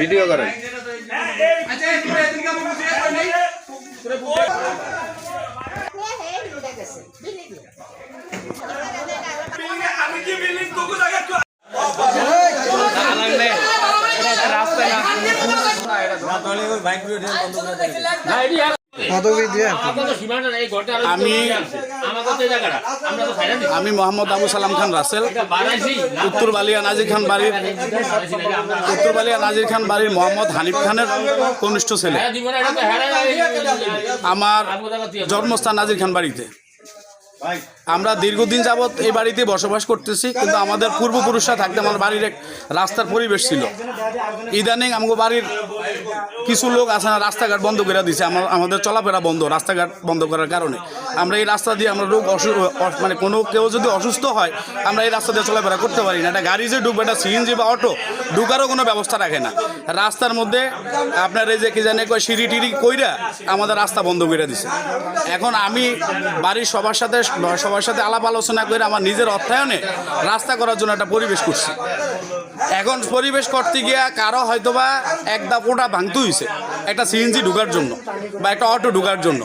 Video করেন। আমি কি বিল্ডিং আমি আমি মোহাম্মদ আবু সালাম খান রাসেল। উত্তর বালিয়া নাজির খান বাড়ির উত্তর বালিয়া নাজির খান বাড়ির মোহাম্মদ হানিফ খানের কনিষ্ঠ ছেলে। আমার জন্মস্থান নাজির খান বাড়িতে। আমরা দীর্ঘদিন যাবৎ এই বাড়িতে বসবাস করতেছি, কিন্তু আমাদের পূর্বপুরুষরা থাকতে আমার বাড়ির এক রাস্তার পরিবেশ ছিল। ইদানিং আমাকে বাড়ির কিছু লোক আছে না, রাস্তাঘাট বন্ধ করে দিছে। আমার আমাদের চলাফেরা বন্ধ, রাস্তাঘাট বন্ধ করার কারণে। আমরা এই রাস্তা দিয়ে আমরা রোগ অসু মানে কোনো কেউ যদি অসুস্থ হয়, আমরা এই রাস্তা দিয়ে চলাফেরা করতে পারি না। একটা গাড়ি যে ঢুকবে, একটা সিএনজি বা অটো, ঢুকারও কোনো ব্যবস্থা রাখে না। রাস্তার মধ্যে আপনার এই যে কি জানে কয় সিঁড়ি টিড়ি কইরা আমাদের রাস্তা বন্ধ করে দিছে। এখন আমি বাড়ির সবার সাথে সবার সাথে আলাপ আলোচনা করে আমার নিজের অর্থায়নে রাস্তা করার জন্য একটা পরিবেশ করছি। এখন পরিবেশ করতে গিয়া কারও হয়তোবা এক দা পোটা ভাঙতে হয়েছে একটা সিএনজি ঢুকার জন্য বা একটা অটো ঢুকার জন্য।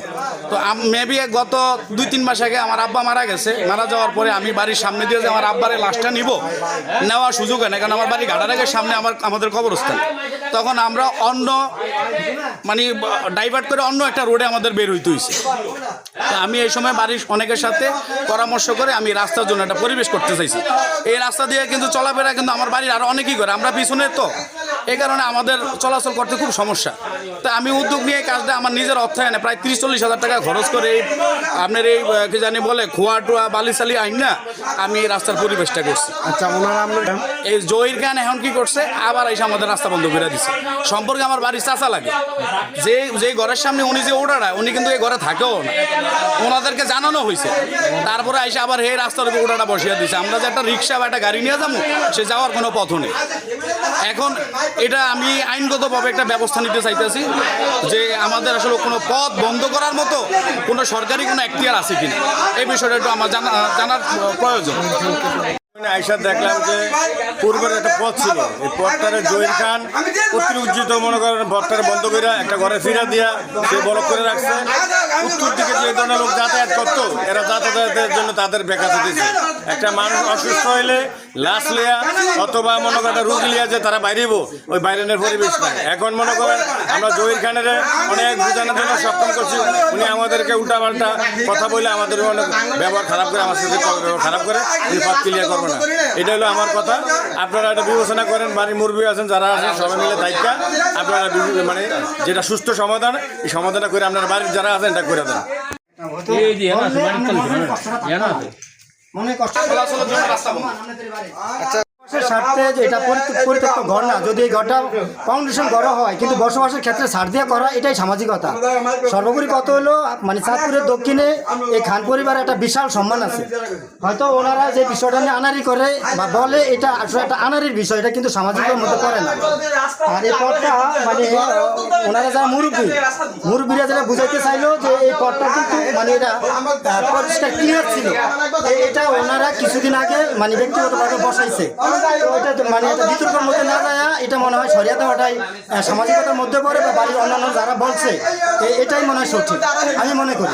তো মেবি গত দুই, তিন মাস আগে আমার আব্বা মারা গেছে। মারা যাওয়ার পরে আমি বাড়ির সামনে দিয়ে যে আমার আব্বারের লাশটা নিব, নেওয়ার সুযোগ হয় না কারণ আমার বাড়ি ঘাটারাগের সামনে আমার, আমাদের কবরস্থান। তখন আমরা অন্য মানে ডাইভার্ট করে অন্য একটা রোডে আমাদের বের হইতে হয়েছে তো আমি এই সময় বাড়ির অনেকের সাথে পরামর্শ করে আমি রাস্তার জন্য একটা পরিবেশ করতে চাইছি। এই রাস্তা দিয়ে কিন্তু চলাফেরা কিন্তু আমার বাড়ির আরও অনেকেই করে। আমরা পিছনে তো এই কারণে আমাদের চলাচল করতে খুব সমস্যা। তা আমি উদ্যোগ নিয়ে এই কাজটা আমার নিজের অর্থায়নে প্রায় তিরিশ চল্লিশ হাজার টাকা খরচ করে এই আপনার এই কি জানি বলে খোয়া টোয়া বালি সালি আইন না আমি এই রাস্তার পরিবেশটা করছি। আচ্ছা ওনারা এই জহির গান এখন কি করছে আবার এসে আমাদের রাস্তা বন্ধ করে দিছে। সম্পর্কে আমার বাড়ির চাচা লাগে। যে যে ঘরের সামনে উনি যে ওটাটা উনি কিন্তু এই ঘরে থাকেও না। ওনাদেরকে জানানো হয়েছে। তারপরে এসে আবার এই রাস্তার উপর ওটাটা বসিয়ে দিছে। আমরা যে একটা রিক্সা বা একটা গাড়ি নিয়ে যাব সে যাওয়ার কোনো পথ নেই। এখন এটা আমি আইনগতভাবে একটা ব্যবস্থা নিতে চাইতেছি যে আমাদের আসলে কোনো পথ বন্ধ করার মতো কোনো সরকারি কোনো এখতিয়ার আছে কিনা। এই বিষয়টা একটু আমার জানা, জানার প্রয়োজন। আইসা দেখলাম যে পূর্বের একটা পথ ছিল। এই পথটারে জহির খান অতিরুজ্জিত মনে করেন, পথটারে বন্ধ করে একটা ঘরে ফিরা দিয়া সে বড় করে রাখছে। উত্তর দিকে যে ধরনের লোক যাতায়াত করতো এরা যাতায়াতের জন্য তাদের বেকার দিতেছে একটা মানুষ অসুস্থ হইলে লাশ লিয়া অথবা মনে করেন রুগী লিয়া যে তারা বাইরেব ওই বাইরেনের পরিবেশ নাই। এখন মনে করেন আমরা জহির খানের অনেক বোঝানোর জন্য সক্ষম করছি। উনি আমাদেরকে উল্টাপাল্টা কথা বলে আমাদের অনেক ব্যবহার খারাপ করে আমার সাথে ব্যবহার খারাপ করে উনি পথ ক্লিয়ার করব না। এটা হলো আমার কথা। আপনারা এটা বিবেচনা করেন বাড়ির মুরব্বী আছেন যারা আছেন সবাই মিলে দায়িত্ব। আপনারা মানে যেটা সুস্থ সমাধান এই সমাধানটা করে আপনার বাড়ির যারা আছেন এটা করে দেন। মনে কষ্ট মানুষের এটা যদি ঘরটা ফাউন্ডেশন হয়, কিন্তু ক্ষেত্রে দিয়ে করা এটাই সামাজিকতা। সর্বোপরি কত হলো মানে চাঁদপুরের দক্ষিণে এই খান একটা বিশাল সম্মান আছে। হয়তো ওনারা যে বিষয়টা নিয়ে আনারি করে বা বলে, এটা আসলে একটা আনারির বিষয়, এটা কিন্তু সামাজিকের মধ্যে করে না। আর এই পথটা মানে ওনারা যারা মুরব্বী, মুরব্বীরা যারা বুঝাইতে চাইলো যে এই পথটা কিন্তু মানে এটা ক্লিয়ার ছিল। এটা ওনারা কিছুদিন আগে মানে ব্যক্তিগতভাবে বসাইছে। মানে বিতর্কের মধ্যে না যায় এটা মনে হয় সরিয়া দেওয়াটাই সামাজিকতার মধ্যে পড়ে বা বাড়ির অন্যান্য যারা বলছে এটাই মনে হয় সঠিক। আমি মনে করি।